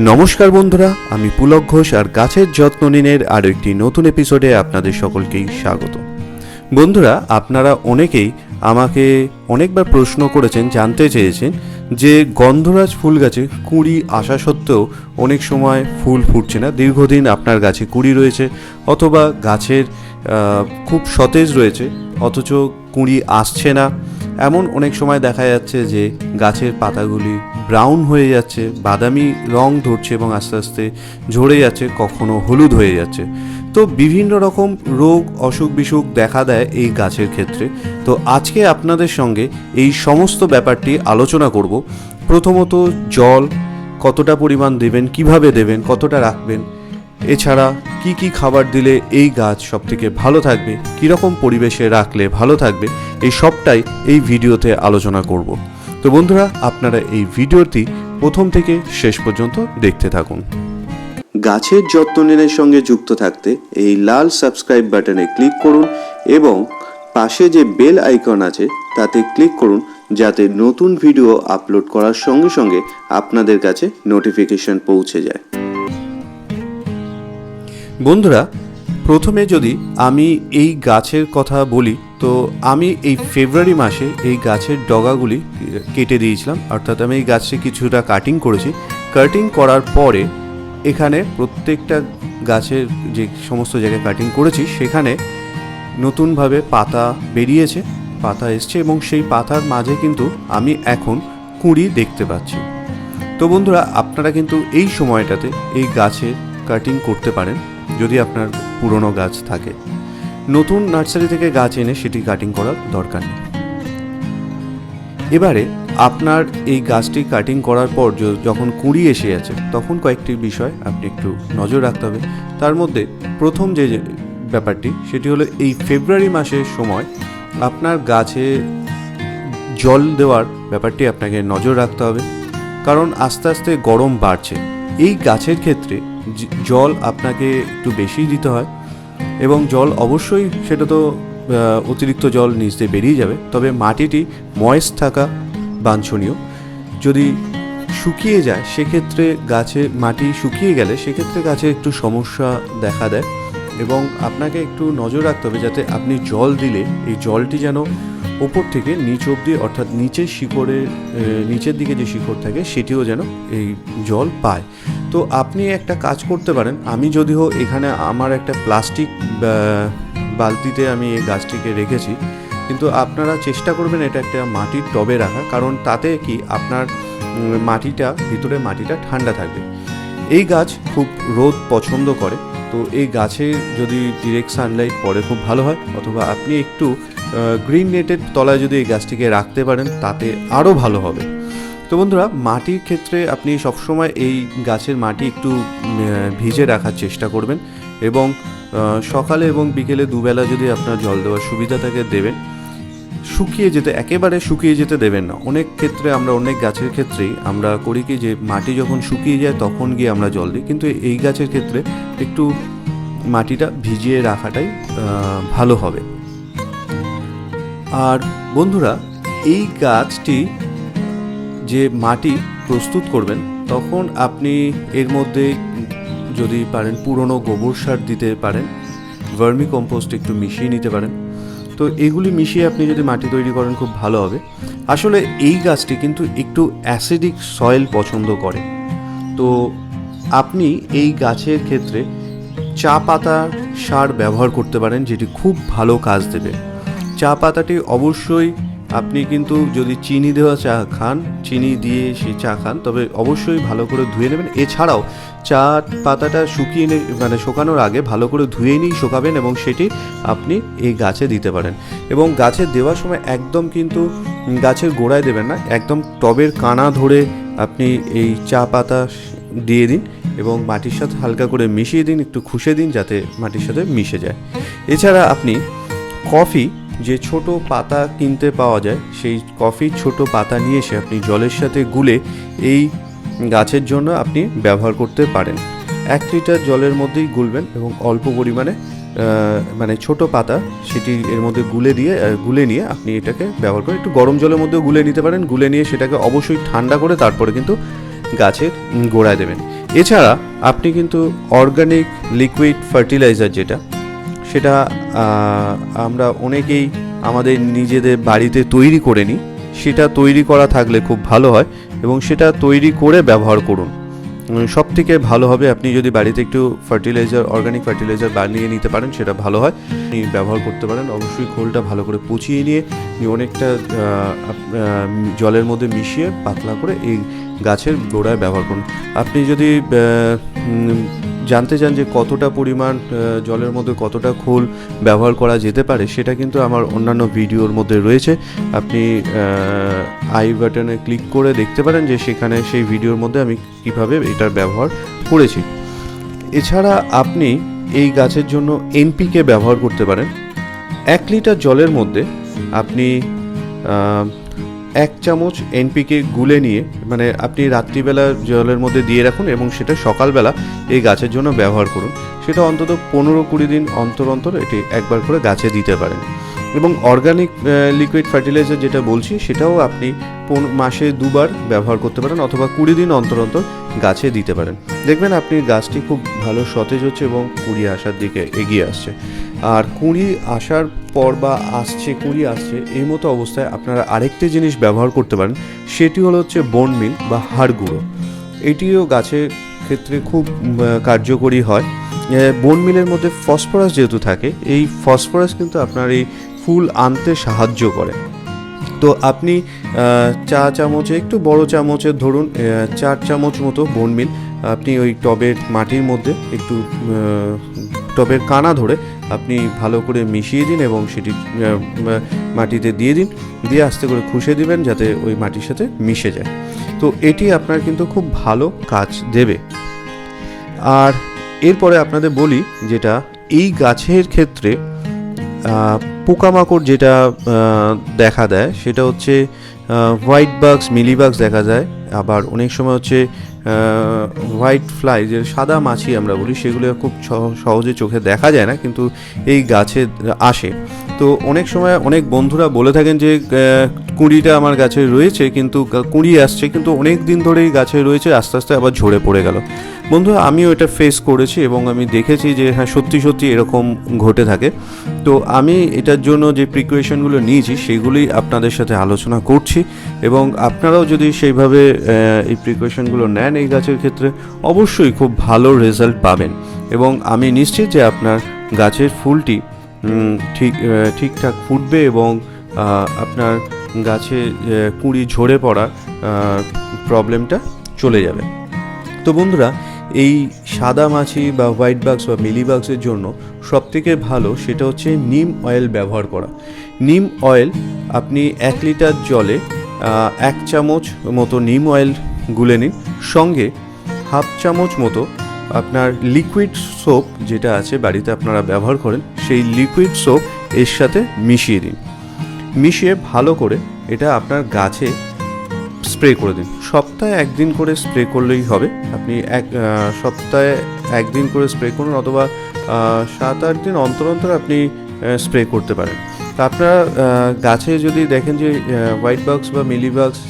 নমস্কার বন্ধুরা, আমি পুলক ঘোষ আর গাছের যত্ন নিনের আরও একটি নতুন এপিসোডে আপনাদের সকলকেই স্বাগত। বন্ধুরা, আপনারা অনেকেই আমাকে অনেকবার প্রশ্ন করেছেন, জানতে চেয়েছেন যে গন্ধরাজ ফুল গাছে কুঁড়ি আসা সত্ত্বেও অনেক সময় ফুল ফুটছে না। দীর্ঘদিন আপনার গাছে কুঁড়ি রয়েছে অথবা গাছের খুব সতেজ রয়েছে, অথচ কুঁড়ি আসছে না। এমন অনেক সময় দেখা যাচ্ছে যে গাছের পাতাগুলি ব্রাউন হয়ে যাচ্ছে, বাদামি রং ধরছে এবং আস্তে আস্তে ঝরে যাচ্ছে, কখনো হলুদ হয়ে যাচ্ছে। তো বিভিন্ন রকম রোগ, অসুখ বিসুখ দেখা দেয় এই গাছের ক্ষেত্রে। তো আজকে আপনাদের সঙ্গে এই সমস্ত ব্যাপারটি আলোচনা করব। প্রথমত জল, কতটা পরিমাণ দেবেন, কীভাবে দেবেন, কতটা রাখবেন, এছাড়া কি কি খাবার দিলে এই গাছ সবথেকে ভালো থাকবে, কীরকম পরিবেশে রাখলে ভালো থাকবে, এই সবটাই এই ভিডিওতে আলোচনা করব। তো বন্ধুরা আপনারা এই ভিডিওটি প্রথম থেকে শেষ পর্যন্ত দেখতে থাকুন। গাছের যত্ন নেনের সঙ্গে যুক্ত থাকতে এই লাল সাবস্ক্রাইব বাটনে ক্লিক করুন এবং পাশে যে বেল আইকন আছে তাতে ক্লিক করুন যাতে নতুন ভিডিও আপলোড করার সঙ্গে সঙ্গে আপনাদের কাছে নোটিফিকেশন পৌঁছে যায়। বন্ধুরা প্রথমে যদি আমি এই গাছের কথা বলি তো আমি এই ফেব্রুয়ারি মাসে এই গাছের ডগাগুলি কেটে দিয়েছিলাম। অর্থাৎ আমি এই গাছে কিছুটা কাটিং করেছি। কাটিং করার পরে এখানে প্রত্যেকটা গাছের যে সমস্ত জায়গায় কাটিং করেছি, সেখানে নতুনভাবে পাতা বেরিয়েছে, পাতা এসছে এবং সেই পাতার মাঝে কিন্তু আমি এখন কুঁড়ি দেখতে পাচ্ছি। তো বন্ধুরা, আপনারা কিন্তু এই সময়টাতে এই গাছের কাটিং করতে পারেন, যদি আপনার পুরনো গাছ থাকে। নতুন নার্সারি থেকে গাছ এনে সেটি কাটিং করার দরকার নেই। এবারে আপনার এই গাছটি কাটিং করার পর যখন কুঁড়ি এসে আছে, তখন কয়েকটি বিষয় আপনি একটু নজর রাখতে হবে। তার মধ্যে প্রথম যে ব্যাপারটি, সেটি হলো এই ফেব্রুয়ারি মাসের সময় আপনার গাছে জল দেওয়ার ব্যাপারটি আপনাকে নজর রাখতে হবে। কারণ আস্তে আস্তে গরম বাড়ছে। এই গাছের ক্ষেত্রে জল আপনাকে একটু বেশি দিতে হয়। এবং জল অবশ্যই সেটা তো অতিরিক্ত জল নিচ দিয়ে বেরিয়ে যাবে। তবে মাটিটি ময়েস থাকা বাঞ্ছনীয়। যদি শুকিয়ে যায়, সেক্ষেত্রে গাছে মাটি শুকিয়ে গেলে সেক্ষেত্রে গাছে একটু সমস্যা দেখা দেয়। এবং আপনাকে একটু নজর রাখতে হবে যাতে আপনি জল দিলে এই জলটি যেন ওপর থেকে নিচ অবধি, অর্থাৎ নিচের শিকড়ের নিচের দিকে যে শিকড় থাকে, সেটিও যেন এই জল পায়। তো আপনি একটা কাজ করতে পারেন। আমি যদিও এখানে আমার একটা প্লাস্টিক বালতিতে আমি এই গাছটিকে রেখেছি, কিন্তু আপনারা চেষ্টা করবেন এটা একটা মাটির টবে রাখা, কারণ তাতে কি আপনার মাটিটা, ভিতরে মাটিটা ঠান্ডা থাকবে। এই গাছ খুব রোদ পছন্দ করে, তো এই গাছে যদি ডিরেক্ট সানলাইট পড়ে খুব ভালো হয়, অথবা আপনি একটু গ্রিন নেটের তলায় যদি এই গাছটিকে রাখতে পারেন, তাতে আরও ভালো হবে। তো বন্ধুরা, মাটির ক্ষেত্রে আপনি সবসময় এই গাছের মাটি একটু ভিজে রাখার চেষ্টা করবেন এবং সকালে এবং বিকেলে দুবেলা যদি আপনার জল দেওয়ার সুবিধা থাকে, দেবেন। শুকিয়ে যেতে, একেবারে শুকিয়ে যেতে দেবেন না। অনেক ক্ষেত্রে আমরা, অনেক গাছের ক্ষেত্রেই আমরা করি কি যে, মাটি যখন শুকিয়ে যায়, তখন গিয়ে আমরা জল দিই। কিন্তু এই গাছের ক্ষেত্রে একটু মাটিটা ভিজিয়ে রাখাটাই ভালো হবে। আর বন্ধুরা, এই গাছটি যে মাটি প্রস্তুত করবেন, তখন আপনি এর মধ্যে যদি পারেন পুরনো গোবর সার দিতে পারেন, ভার্মি কম্পোস্ট একটু মিশিয়ে নিতে পারেন। তো এগুলি মিশিয়ে আপনি যদি মাটি তৈরি করেন, খুব ভালো হবে। আসলে এই গাছটি কিন্তু একটু অ্যাসিডিক সয়েল পছন্দ করে। তো আপনি এই গাছের ক্ষেত্রে চা পাতা সার ব্যবহার করতে পারেন, যেটি খুব ভালো কাজ দেবে। চা পাতাটি অবশ্যই আপনি কিন্তু যদি চিনি দেওয়া চা খান, চিনি দিয়ে সে চা খান, তবে অবশ্যই ভালো করে ধুয়ে নেবেন। এছাড়াও চা পাতাটা শুকিয়ে নে মানে শুকানোর আগে ভালো করে ধুয়ে নিয়েই শুকাবেন এবং সেটি আপনি এই গাছে দিতে পারেন। এবং গাছে দেওয়ার সময় একদম কিন্তু গাছের গোড়ায় দেবেন না, একদম টবের কানা ধরে আপনি এই চা পাতা দিয়ে দিন এবং মাটির সাথে হালকা করে মিশিয়ে দিন, একটু খুশে দিন যাতে মাটির সাথে মিশে যায়। এছাড়া আপনি কফি যে ছোট পাতা কিনতে পাওয়া যায়, সেই কফির ছোট পাতা নিয়ে এসে আপনি জলের সাথে গুলে এই গাছের জন্য আপনি ব্যবহার করতে পারেন। এক লিটার জলের মধ্যেই গুলবেন এবং অল্প পরিমাণে মানে ছোট পাতা সেটি এর মধ্যে গুলে দিয়ে গুলে নিয়ে আপনি এটাকে ব্যবহার করে একটু গরম জলের মধ্যেও গুলে নিতে পারেন। গুলে নিয়ে সেটাকে অবশ্যই ঠান্ডা করে তারপরে কিন্তু গাছের গোড়ায় দেবেন। এছাড়া আপনি কিন্তু অর্গানিক লিকুইড ফার্টিলাইজার যেটা সেটা আমরা অনেকেই আমাদের নিজেদের বাড়িতে তৈরি করে নিই। সেটা তৈরি করা থাকলে খুব ভালো হয় এবং সেটা তৈরি করে ব্যবহার করুন। সব থেকে ভালো হবে আপনি যদি বাড়িতে একটু ফার্টিলাইজার, অর্গানিক ফার্টিলাইজার বানিয়ে নিতে পারেন, সেটা ভালো হয়। আপনি ব্যবহার করতে পারেন, অবশ্যই খোলটা ভালো করে পচিয়ে নিয়ে অনেকটা জলের মধ্যে মিশিয়ে পাতলা করে এই গাছের গোড়ায় ব্যবহার করুন। আপনি যদি জানতে চান যে কতটা পরিমাণ জলের মধ্যে কতটা খোল ব্যবহার করা যেতে পারে, সেটা কিন্তু আমার অন্যান্য ভিডিওর মধ্যে রয়েছে। আপনি আই বাটনে ক্লিক করে দেখতে পারেন যে সেখানে সেই ভিডিওর মধ্যে আমি কীভাবে এটার ব্যবহার করেছি। এছাড়া আপনি এই গাছের জন্য এনপিকে ব্যবহার করতে পারেন। এক লিটার জলের মধ্যে আপনি এক চামচ এনপিকে গুলে নিয়ে মানে আপনি রাত্রিবেলা জলের মধ্যে দিয়ে রাখুন এবং সেটা সকালবেলা এই গাছের জন্য ব্যবহার করুন। সেটা অন্তত পনেরো কুড়ি দিন অন্তর অন্তর এটি একবার করে গাছে দিতে পারেন। এবং অর্গানিক লিকুইড ফার্টিলাইজার যেটা বলছি, সেটাও আপনি পন- মাসে দুবার ব্যবহার করতে পারেন অথবা কুড়ি দিন অন্তর অন্তর গাছে দিতে পারেন। দেখবেন আপনি গাছটি খুব ভালো সতেজ হচ্ছে এবং কুড়ি আসার দিকে এগিয়ে আসছে। আর কুঁড়ি আসার পর বা আসছে, কুঁড়ি আসছে, এই মতো অবস্থায় আপনারা আরেকটি জিনিস ব্যবহার করতে পারেন, সেটি হলো হচ্ছে বন মিল বা হাড় গুঁড়ো। এটিও গাছের ক্ষেত্রে খুব কার্যকরী হয়। বোন মিলের মধ্যে ফসফরাস যেহেতু থাকে, এই ফসফরাস কিন্তু আপনার এই ফুল আনতে সাহায্য করে। তো আপনি চা চামচে, একটু বড় চামচের ধরুন চার চামচ মতো বোন মিল, আপনি ওই টবের মাটির মধ্যে একটু টবের কানা ধরে আপনি ভালো করে মিশিয়ে দিন এবং সেটি মাটিতে দিয়ে দিন, দিয়ে আস্তে করে খুশে দিবেন যাতে ওই মাটির সাথে মিশে যায়। তো এটি আপনার কিন্তু খুব ভালো কাজ দেবে। আর এরপরে আপনাদের বলি যেটা এই গাছের ক্ষেত্রে পোকামাকড় যেটা দেখা দেয় সেটা হচ্ছে হোয়াইট বাগস মিলিবাগস দেখা যায়। আবার অনেক সময় হচ্ছে হোয়াইট ফ্লাই যে সাদা মাছি আমরা বলি, সেগুলো খুব সহজে চোখে দেখা যায় না, কিন্তু এই গাছে আসে। তো অনেক সময় অনেক বন্ধুরা বলে থাকেন যে কুঁড়িটা আমার গাছে রয়েছে, কিন্তু কুঁড়ি আসছে, কিন্তু অনেক দিন ধরেই গাছে রয়েছে, আস্তে আস্তে আবার ঝরে পড়ে গেল। বন্ধুরা, আমিও এটা ফেস করেছি এবং আমি দেখেছি যে হ্যাঁ সত্যি সত্যি এরকম ঘটে থাকে। তো আমি এটার জন্য যে প্রিকোয়েশনগুলো নিয়েছি, সেগুলি আপনাদের সাথে আলোচনা করছি এবং আপনারাও যদি সেইভাবে এই প্রিকোয়েশনগুলো নেন এই গাছের ক্ষেত্রে অবশ্যই খুব ভালো রেজাল্ট পাবেন। এবং আমি নিশ্চিত যে আপনার গাছের ফুলটি ঠিক ঠিকঠাক ফুটবে এবং আপনার গাছে কুঁড়ি ঝরে পড়ার প্রবলেমটা চলে যাবে। তো বন্ধুরা, এই সাদা মাছি বা হোয়াইট বাক্স বা মিলি বাক্সের জন্য সবথেকে ভালো সেটা হচ্ছে নিম অয়েল ব্যবহার করা। নিম অয়েল আপনি এক লিটার জলে এক চামচ মতো নিম অয়েল গুলে নিন। সঙ্গে হাফ চামচ মতো আপনার লিকুইড সোপ যেটা আছে বাড়িতে আপনারা ব্যবহার করেন, সেই লিকুইড সোপ এর সাথে মিশিয়ে দিন। মিশিয়ে ভালো করে এটা আপনার গাছে স্প্রে করে দিন। সপ্তাহে একদিন করে স্প্রে করলেই হবে। আপনি এক সপ্তাহে একদিন করে স্প্রে করুন অথবা সাত আট দিন অন্তর অন্তর আপনি স্প্রে করতে পারেন। আপনারা গাছে যদি দেখেন যে হোয়াইট বাক্স বা মিলি বাক্স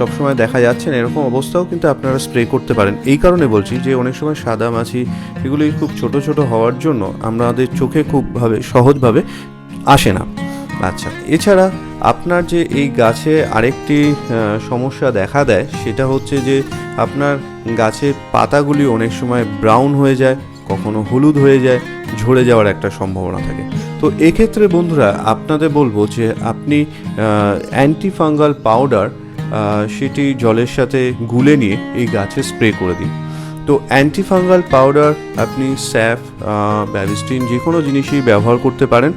সবসময় দেখা যাচ্ছে না, এরকম অবস্থাও কিন্তু আপনারা স্প্রে করতে পারেন। এই কারণে বলছি যে, অনেক সময় সাদা মাছি এগুলি খুব ছোট ছোট হওয়ার জন্য আমাদের চোখে খুবভাবে সহজভাবে আসে না। আচ্ছা এছাড়া আপনার যে এই গাছে আরেকটি সমস্যা দেখা দেয়, সেটা হচ্ছে যে, আপনার গাছের পাতাগুলি অনেক সময় ব্রাউন হয়ে যায়, কখনো হলুদ হয়ে যায়, ঝরে যাওয়ার একটা সম্ভাবনা থাকে। তো এক্ষেত্রে বন্ধুরা, আপনাদের বলব যে, আপনি অ্যান্টিফাঙ্গাল পাউডার সেটি জলের সাথে গুলে নিয়ে এই গাছে স্প্রে করে দিন। তো অ্যান্টিফাঙ্গাল পাউডার আপনি স্যাফ ব্যারিস্টিন যে কোনো জিনিসই ব্যবহার করতে পারেন।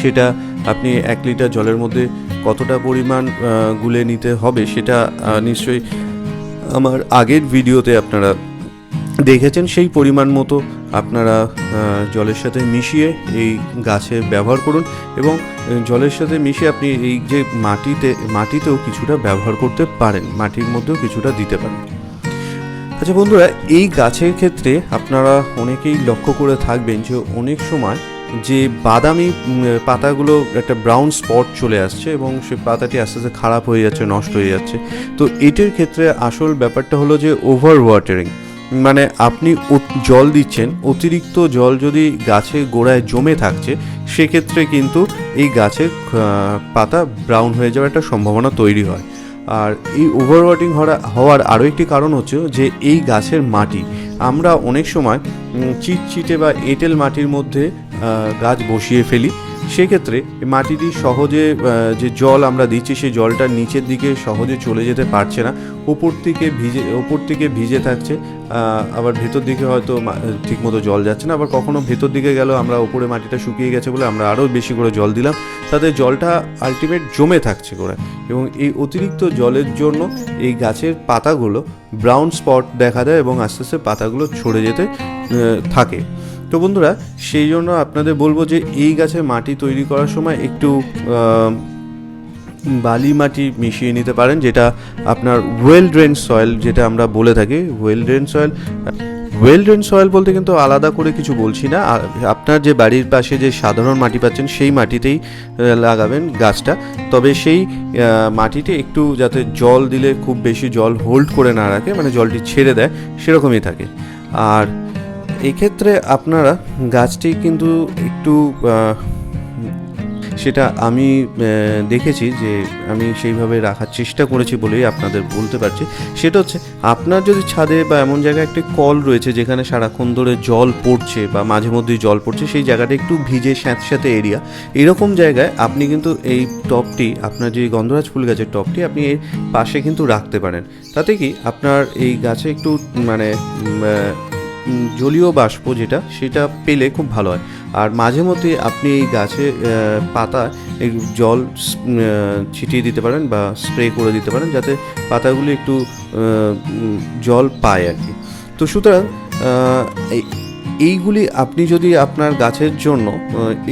সেটা আপনি এক লিটার জলের মধ্যে কতটা পরিমাণ গুলে নিতে হবে সেটা নিশ্চয়ই আমার আগের ভিডিওতে আপনারা দেখেছেন সেই পরিমাণ মতো আপনারা জলের সাথে মিশিয়ে এই গাছে ব্যবহার করুন এবং জলের সাথে মিশিয়ে আপনি এই যে মাটিতে, মাটিতেও কিছুটা ব্যবহার করতে পারেন, মাটির মধ্যেও কিছুটা দিতে পারেন। আচ্ছা বন্ধুরা, এই গাছের ক্ষেত্রে আপনারা অনেকেই লক্ষ্য করে থাকবেন যে অনেক সময় যে বাদামি পাতাগুলো একটা ব্রাউন স্পট চলে আসছে এবং সে পাতাটি আস্তে আস্তে খারাপ হয়ে যাচ্ছে, নষ্ট হয়ে যাচ্ছে। তো এটির ক্ষেত্রে আসল ব্যাপারটা হলো যে ওভার ওয়াটারিং মানে আপনি জল দিচ্ছেন, অতিরিক্ত জল যদি গাছের গোড়ায় জমে থাকছে, সেক্ষেত্রে কিন্তু এই গাছের পাতা ব্রাউন হয়ে যাওয়ার একটা সম্ভাবনা তৈরি হয়। আর এই ওভার ওয়াটিং হওয়ার আরও একটি কারণ হচ্ছে যে এই গাছের মাটি, আমরা অনেক সময় চিটচিটে বা এঁটেল মাটির মধ্যে গাছ বসিয়ে ফেলি। সেক্ষেত্রে মাটিটি সহজে যে জল আমরা দিচ্ছি, সেই জলটা নিচের দিকে সহজে চলে যেতে পারছে না। ওপর থেকে ভিজে ওপর থেকে ভিজে থাকছে আবার ভেতর দিকে হয়তো ঠিকমতো জল যাচ্ছে না। আবার কখনো ভেতর দিকে গেল আমরা ওপরে মাটিটা শুকিয়ে গেছে বলে আমরা আরও বেশি করে জল দিলাম। তাতে জলটা আলটিমেট জমে থাকছে করে। এবং এই অতিরিক্ত জলের জন্য এই গাছের পাতাগুলো ব্রাউন স্পট দেখা দেয় এবং আস্তে আস্তে পাতাগুলো ছড়ে যেতে থাকে। তো বন্ধুরা, সেই জন্য আপনাদের বলব যে এই গাছে মাটি তৈরি করার সময় একটু বালি মাটি মিশিয়ে নিতে পারেন, যেটা আপনার ওয়েল ড্রেন সয়েল যেটা আমরা বলে থাকি well drain soil well drain soil বলতে কিন্তু আলাদা করে কিছু বলছি না। আপনার যে বাড়ির পাশে যে সাধারণ মাটি পাচ্ছেন, সেই মাটিতেই লাগাবেন গাছটা। তবে সেই মাটিতে একটু যাতে জল দিলে খুব বেশি জল হোল্ড করে না রাখে মানে জলটি ছেড়ে দেয়, সেরকমই থাকে। আর এক্ষেত্রে আপনারা গাছটি কিন্তু একটু সেটা আমি দেখেছি যে আমি সেইভাবে রাখার চেষ্টা করেছি বলেই আপনাদের বলতে পারছি। সেটা হচ্ছে আপনার যদি ছাদে বা এমন জায়গায় একটি কল রয়েছে যেখানে সারাক্ষণ ধরে জল পড়ছে বা মাঝে মধ্যেই জল পড়ছে, সেই জায়গাটা একটু ভিজে স্যাঁতস্যাঁতে এরিয়া এরকম জায়গায় আপনি কিন্তু এই টপটি, আপনার যে গন্ধরাজ ফুল গাছের টপটি আপনি এর পাশে কিন্তু রাখতে পারেন। তাতে কি আপনার এই গাছে একটু মানে জলীয় বাষ্প যেটা, সেটা পেলে খুব ভালো হয়। আর মাঝে মধ্যে আপনি এই গাছে পাতা জল ছিটিয়ে দিতে পারেন বা স্প্রে করে দিতে পারেন যাতে পাতাগুলো একটু জল পায় আর কি। তো সুতরাং এইগুলি আপনি যদি আপনার গাছের জন্য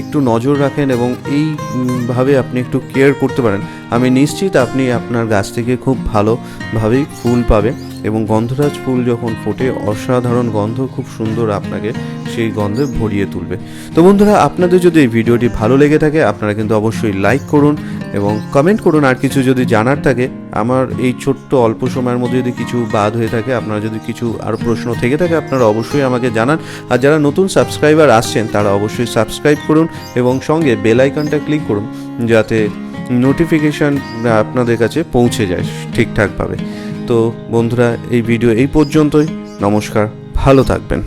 একটু নজর রাখেন এবং এইভাবে আপনি একটু কেয়ার করতে পারেন, আমি নিশ্চিত আপনি আপনার গাছ থেকে খুব ভালোভাবেই ফুল পাবে এবং গন্ধরাজ ফুল যখন ফোটে, অসাধারণ গন্ধ, খুব সুন্দর আপনাকে সেই গন্ধে ভরিয়ে তুলবে। তো বন্ধুরা, আপনাদের যদি এই ভিডিওটি ভালো লেগে থাকে, আপনারা কিন্তু অবশ্যই লাইক করুন এবং কমেন্ট করুন। আর কিছু যদি জানার থাকে, আমার এই ছোট্ট অল্প সময়ের মধ্যে যদি কিছু বাদ হয়ে থাকে, আপনারা যদি কিছু আরও প্রশ্ন থেকে থাকে, আপনারা অবশ্যই আমাকে জানান। আর যারা নতুন সাবস্ক্রাইবার আসছেন, তারা অবশ্যই সাবস্ক্রাইব করুন এবং সঙ্গে বেল আইকনটা ক্লিক করুন, যাতে নোটিফিকেশান আপনাদের কাছে পৌঁছে যায় ঠিকঠাকভাবে। তো বন্ধুরা এই ভিডিও এই পর্যন্তই। নমস্কার ভালো থাকবেন।